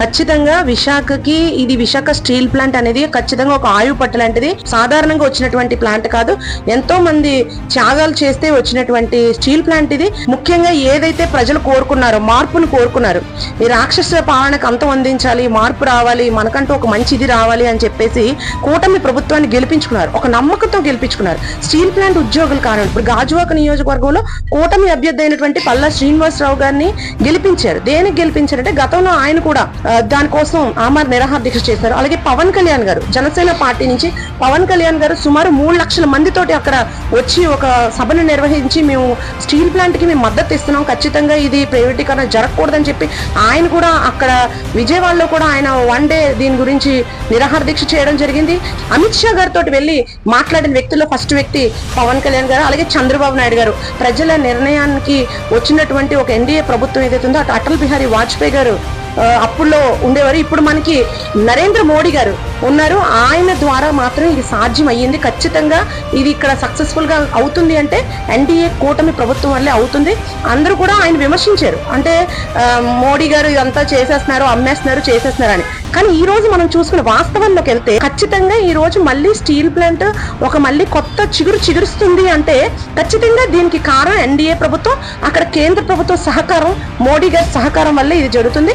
ఖచ్చితంగా విశాఖకి ఇది విశాఖ స్టీల్ ప్లాంట్ అనేది ఖచ్చితంగా ఒక ఆయు పట్టు లాంటిది. సాధారణంగా వచ్చినటువంటి ప్లాంట్ కాదు. ఎంతో మంది త్యాగాలు చేస్తే వచ్చినటువంటి స్టీల్ ప్లాంట్ ఇది. ముఖ్యంగా ఏదైతే ప్రజలు కోరుకున్నారో మార్పును కోరుకున్నారు ఈ రాక్షస పాలనకు అంతం అందించాలి మార్పు రావాలి మనకంటూ ఒక మంచి ఇది రావాలి అని చెప్పేసి కూటమి ప్రభుత్వాన్ని గెలిపించుకున్నారు. ఒక నమ్మకంతో గెలిపించుకున్నారు. స్టీల్ ప్లాంట్ ఉద్యోగులు కారణం ఇప్పుడు గాజువాక నియోజకవర్గంలో కూటమి అభ్యర్థి అయినటువంటి పల్లా శ్రీనివాసరావు గారిని గెలిపించారు. దేనికి గెలిపించారంటే గతంలో ఆయన కూడా దానికోసం ఆమర్ నిరాహార దీక్ష చేశారు. అలాగే పవన్ కళ్యాణ్ గారు జనసేన పార్టీ నుంచి పవన్ కళ్యాణ్ గారు సుమారు మూడు లక్షల మందితోటి అక్కడ వచ్చి ఒక సభను నిర్వహించి మేము స్టీల్ ప్లాంట్కి మేము మద్దతు ఇస్తున్నాం. ఖచ్చితంగా ఇది ప్రైవేటీకరణ జరగకూడదని చెప్పి ఆయన కూడా అక్కడ విజయవాడలో కూడా ఆయన వన్ డే దీని గురించి నిరాహార దీక్ష చేయడం జరిగింది. అమిత్ షా గారితో వెళ్ళి మాట్లాడిన వ్యక్తుల్లో ఫస్ట్ వ్యక్తి పవన్ కళ్యాణ్ గారు అలాగే చంద్రబాబు నాయుడు గారు. ప్రజల నిర్ణయానికి వచ్చినటువంటి ఒక ఎన్డీఏ ప్రభుత్వం ఏదైతే ఉందో అటు అటల్ బిహారీ వాజ్పేయి గారు అప్పుల్లో ఉండేవారు. ఇప్పుడు మనకి నరేంద్ర మోడీ గారు ఉన్నారు. ఆయన ద్వారా మాత్రం ఇది సాధ్యం అయ్యింది ఖచ్చితంగా ఇది ఇక్కడ సక్సెస్ఫుల్గా అవుతుంది అంటే ఎన్డీఏ కూటమి ప్రభుత్వం వల్లే అవుతుంది. అందరూ కూడా ఆయన విమర్శించారు. అంటే మోడీ గారు ఇదంతా చేసేస్తున్నారు అమ్మేస్తున్నారు చేసేస్తున్నారు అని. కానీ ఈ రోజు మనం చూసుకున్న వాస్తవంలోకి వెళ్తే ఖచ్చితంగా ఈ రోజు మళ్ళీ స్టీల్ ప్లాంట్ ఒక మళ్ళీ కొత్త చిగురు చిగురుస్తుంది అంటే ఖచ్చితంగా దీనికి కారణం ఎన్డీఏ ప్రభుత్వం అక్కడ కేంద్ర ప్రభుత్వం సహకారం మోడీ గారి సహకారం వల్ల ఇది జరుగుతుంది.